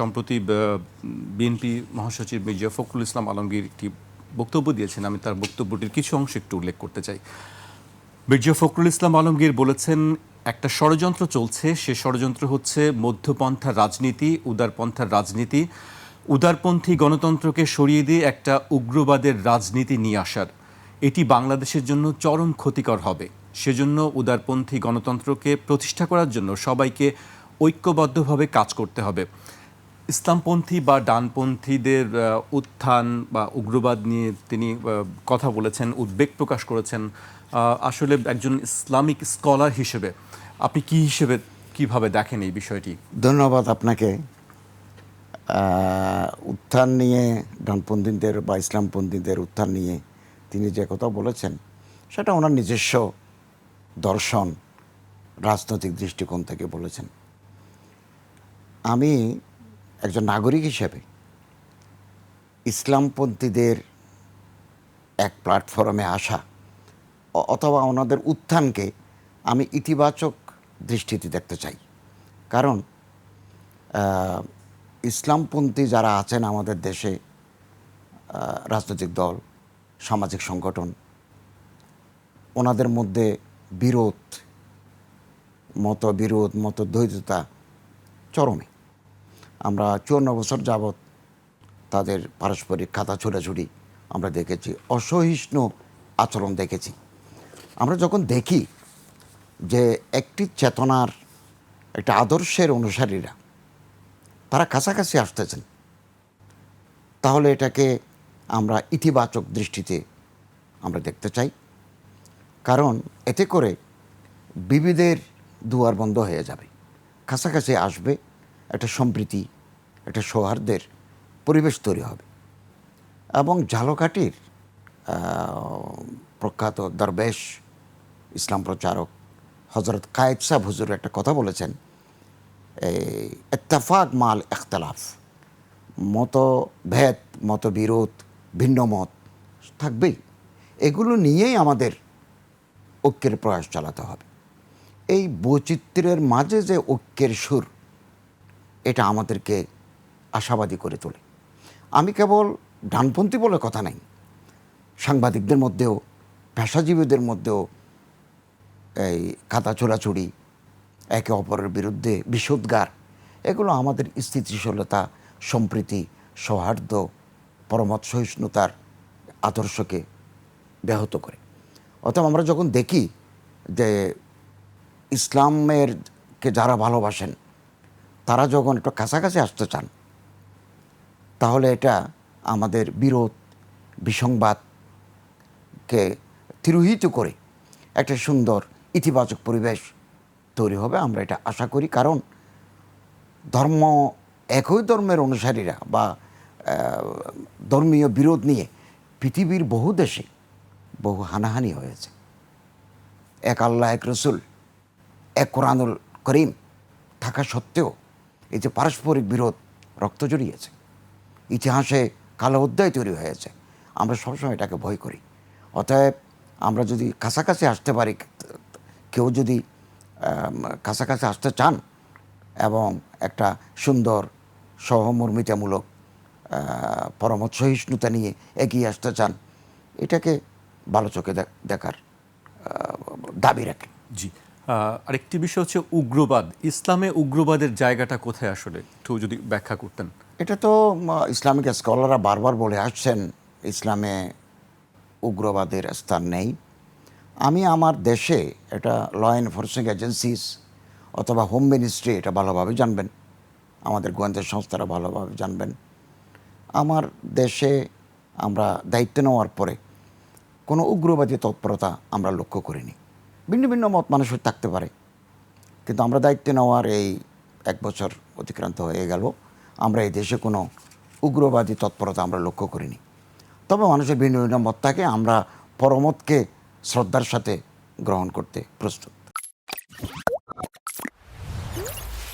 সম্প্রতি বিএনপি মহাসচিব মির্জা ফখরুল ইসলাম আলমগীর একটি বক্তব্য দিয়েছেন। আমি তার বক্তব্যটির কিছু অংশ একটু উল্লেখ করতে চাই। মির্জা ফখরুল ইসলাম আলমগীর বলেছেন, একটা ষড়যন্ত্র চলছে। সে ষড়যন্ত্র হচ্ছে মধ্যপন্থার রাজনীতি, উদারপন্থার রাজনীতি। উদারপন্থী গণতন্ত্রকে সরিয়ে দিয়ে একটা উগ্রবাদের রাজনীতি নিয়ে আসার। এটি বাংলাদেশের জন্য চরম ক্ষতিকর হবে। সেজন্য উদারপন্থী গণতন্ত্রকে প্রতিষ্ঠা করার জন্য সবাইকে ঐক্যবদ্ধভাবে কাজ করতে হবে। ইসলামপন্থী বা ডানপন্থীদের উত্থান বা উগ্রবাদ নিয়ে তিনি কথা বলেছেন, উদ্বেগ প্রকাশ করেছেন। আসলে একজন ইসলামিক স্কলার হিসেবে আপনি কি হিসেবে কীভাবে দেখেন এই বিষয়টি? ধন্যবাদ আপনাকে। উত্থান নিয়ে ডানপন্থীদের বা ইসলামপন্থীদের উত্থান নিয়ে তিনি যে কথা বলেছেন, সেটা ওনার নিজস্ব দর্শন, রাজনৈতিক দৃষ্টিকোণ থেকে বলেছেন। আমি একজন নাগরিক হিসেবে ইসলামপন্থীদের এক প্ল্যাটফর্মে আসা অথবা ওনাদের উত্থানকে আমি ইতিবাচক দৃষ্টিতে দেখতে চাই। কারণ ইসলামপন্থী যারা আছেন আমাদের দেশে রাজনৈতিক দল, সামাজিক সংগঠন, ওনাদের মধ্যে বিরোধ, মতবিরোধ মতদ্বৈততা চরমে। আমরা চুয়ান্ন বছর যাবৎ তাদের পারস্পরিক খাতা ছোটাছুটি আমরা দেখেছি, অসহিষ্ণু আচরণ দেখেছি। আমরা যখন দেখি যে একটি চেতনার, একটা আদর্শের অনুসারীরা, তারা কাছাকাছি আসতেছেন, তাহলে এটাকে আমরা ইতিবাচক দৃষ্টিতে আমরা দেখতে চাই। কারণ এতে করে বিবিধের দুয়ার বন্ধ হয়ে যাবে, কাছাকাছি আসবে একটা সম্প্রীতি, একটা সৌহার্দ্যের পরিবেশ তৈরি হবে। এবং ঝালকাঠির প্রখ্যাত দরবেশ, ইসলাম প্রচারক হজরত কায়েদ সাহ হুজুর একটা কথা বলেছেন, এই ইত্তেফাক মাল ইখতলাফ, মতভেদ, মতবিরোধ, ভিন্ন মত থাকবেই। এগুলো নিয়েই আমাদের ঐক্যের প্রয়াস চালাতে হবে। এই বৈচিত্র্যের মাঝে যে ঐক্যের সুর এটা আমাদেরকে আশাবাদী করে তোলে। আমি কেবল ডানপন্থী বলে কথা নাই, সাংবাদিকদের মধ্যেও, পেশাজীবীদের মধ্যেও এই খাতা ছোড়াছুড়ি, একে অপরের বিরুদ্ধে বিষোদ্গার, এগুলো আমাদের স্থিতিশীলতা, সম্প্রীতি, সৌহার্দ্য পরমত সহিষ্ণুতার আদর্শকে ব্যাহত করে। অতএব আমরা যখন দেখি যে ইসলামের কে যারা ভালোবাসেন তারা যখন একটু কাছাকাছি আসতে চান, তাহলে এটা আমাদের বিরোধ, বিসংবাদকে তিরোহিত করে একটা সুন্দর ইতিবাচক পরিবেশ তৈরি হবে, আমরা এটা আশা করি। কারণ ধর্ম, একই ধর্মের অনুসারীরা বা ধর্মীয় বিরোধ নিয়ে পৃথিবীর বহু দেশে বহু হানাহানি হয়েছে। এক আল্লাহ, এক রসুল, এক কোরআনুল করিম থাকা সত্ত্বেও এই যে পারস্পরিক বিরোধ রক্ত জড়িয়েছে ইতিহাসে কালো অধ্যায় তৈরি হয়েছে আমরা সবসময় এটাকে ভয় করি। অতএব আমরা যদি কাছাকাছি আসতে পারি কেউ যদি কাছাকাছি আসতে চান এবং একটা সুন্দর সহমর্মিতামূলক আহ, পরমত সহিষ্ণুতা নিয়ে এগিয়ে আসতে চান এটাকে ভালো চোখে দেখার দাবি রাখে। জি। আরেকটি বিষয় হচ্ছে উগ্রবাদ। ইসলামে উগ্রবাদের জায়গাটা কোথায় আসলে? একটু যদি ব্যাখ্যা করতেন। এটা তো ইসলামিক স্কলাররা বারবার বলে আসছেন, ইসলামে উগ্রবাদের স্থান নেই। আমি আমার দেশে এটা ল এনফোর্সিং এজেন্সিস অথবা হোম মিনিস্ট্রি এটা ভালোভাবে জানবেন। আমাদের গোয়েন্দা সংস্থারা ভালোভাবে জানবেন। আমার দেশে আমরা দায়িত্ব নেওয়ার পরে কোনো উগ্রবাদী তৎপরতা আমরা লক্ষ্য করিনি। ভিন্ন ভিন্ন মত মানুষের থাকতে পারে। কিন্তু আমরা দায়িত্ব নেওয়ার এই এক বছর অতিক্রান্ত হয়ে গেল। আমরা এই দেশে কোনো উগ্রবাদী তৎপরতা আমরা লক্ষ্য করিনি। তবে মানুষের ভিন্ন ভিন্ন মত থাকে। আমরা পরমতকে শ্রদ্ধার সাথে গ্রহণ করতে প্রস্তুত।